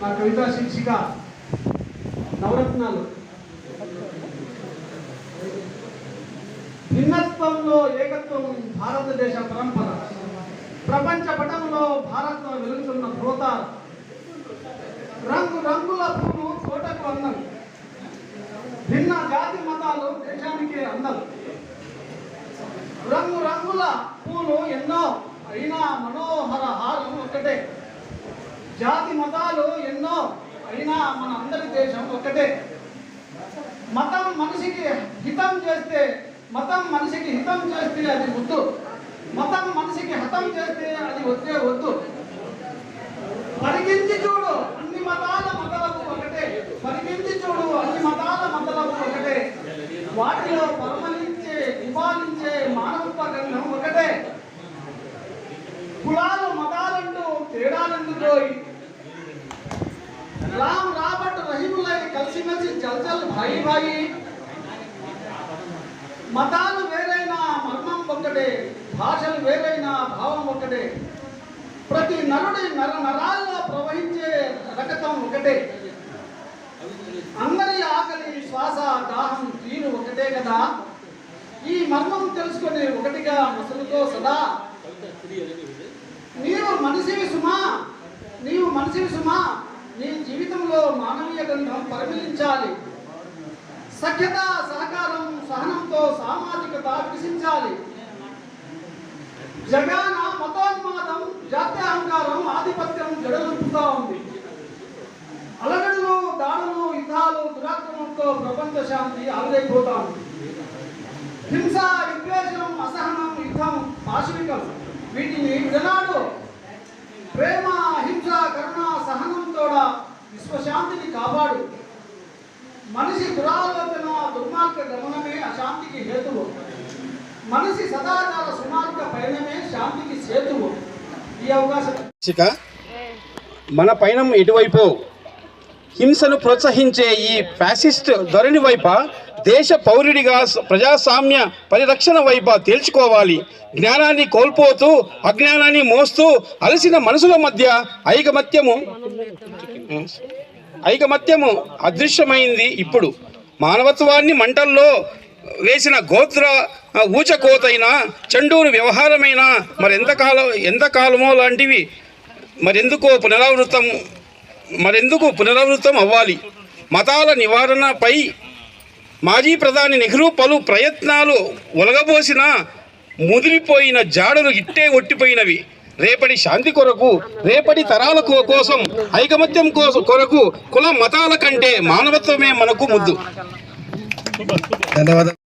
కవితా శీర్షిక నవరత్నాలు. భిన్నత్వంలో ఏకత్వం భారతదేశ పరంపర. ప్రపంచ పటంలో భారత్ వెలుగుతున్న ధ్రువత. రంగు రంగుల పూలు తోటకు అందం. భిన్న జాతి మతాలు దేశానికి అందం. రంగు రంగుల పూలు ఎన్నో అయినా మనోహర హారం ఒకటే జాతి మతాలు ఎన్నో అయినా మన అందరి దేశం ఒకటే మతం మనిషికి హితం చేస్తే మతం మనిషికి హితం చేస్తే అది వద్దు. మతం మనిషికి హతం చేస్తే అది వద్దే వద్దు. పరిగించి చూడు అన్ని మతాల మతలకు ఒకటే. పరిగించి చూడు అన్ని మతాల మతలకు ఒకటే. వాటిలో పరమలించే నిపాలించే మానవ గంధం ఒకటే. కులాలు మతాలంటూ తేడాలెందుకు రామ్ రాబర్ట్ రహీములై కలిసిమెలిసి చల్చల్ భాయి భాయి. మతాలు వేరైనా మర్మం ఒక్కటే భాషలు వేరైనా భావం ఒకటే ప్రతి నరుడి నర నరాల్లో ప్రవహించే రకతం ఒకటే. అందరి ఆకలి శ్వాస దాహం తీరు ఒకటే కదా. ఈ మర్మం తెలుసుకొని ఒకటిగా ముసలితో సదా. నీవు మనిషివి సుమా నీవు మనిషివి సుమా. మానవీయ గంధం సఖ్యత సహకారం సహనంతో సామాజికత వికసించాలి. జగాన మతోన్మాదం జాత్యహంకారం ఆధిపత్యం జడలుపుతా ఉంది. అలగడులు దాడులు యుద్ధాలు దురాక్రమంతో ప్రపంచ శాంతి ఆవిరైపోతా ఉంది. హింస విద్వేషం అసహనం యుద్ధం పాశవికం. వీటిని విడనాడు ప్రేమ హింస కరుణ సహనంతో విశ్వశాంతిని కాపాడు. మనిషి దురాలోచన దుర్మార్గ గమనమే అశాంతికి హేతువు. మనిషి సదాకాల సుమార్గ పయనమే శాంతికి సేతువు. ఈ అవకాశం. మన పయనం ఎటువైపు? హింసను ప్రోత్సహించే ఈ ఫ్యాసిస్ట్ ధోరణి వైప దేశ పౌరుడిగా ప్రజాస్వామ్య పరిరక్షణ వైప తేల్చుకోవాలి. జ్ఞానాన్ని కోల్పోతూ అజ్ఞానాన్ని మోస్తూ అలసిన మనసుల మధ్య ఐకమత్యము ఐకమత్యము అదృశ్యమైంది ఇప్పుడు. మానవత్వాన్ని మంటల్లో వేసిన గోత్ర ఊచకోతైన చండూరు వ్యవహారమైన మరెంతకాలం ఎంతకాలమో లాంటివి మరెందుకో పునరావృతం మరెందుకు పునరావృతం అవ్వాలి. మతాల నివారణపై మాజీ ప్రధాని నెహ్రూ పలు ప్రయత్నాలు ఒలగబోసిన ముదిరిపోయిన జాడలు ఇట్టే ఒట్టిపోయినవి. రేపటి శాంతి కొరకు రేపటి తరాల కోసం ఐకమత్యం కోసం కొరకు కుల మతాల కంటే మానవత్వమే మనకు ముద్దు. ధన్యవాదాలు.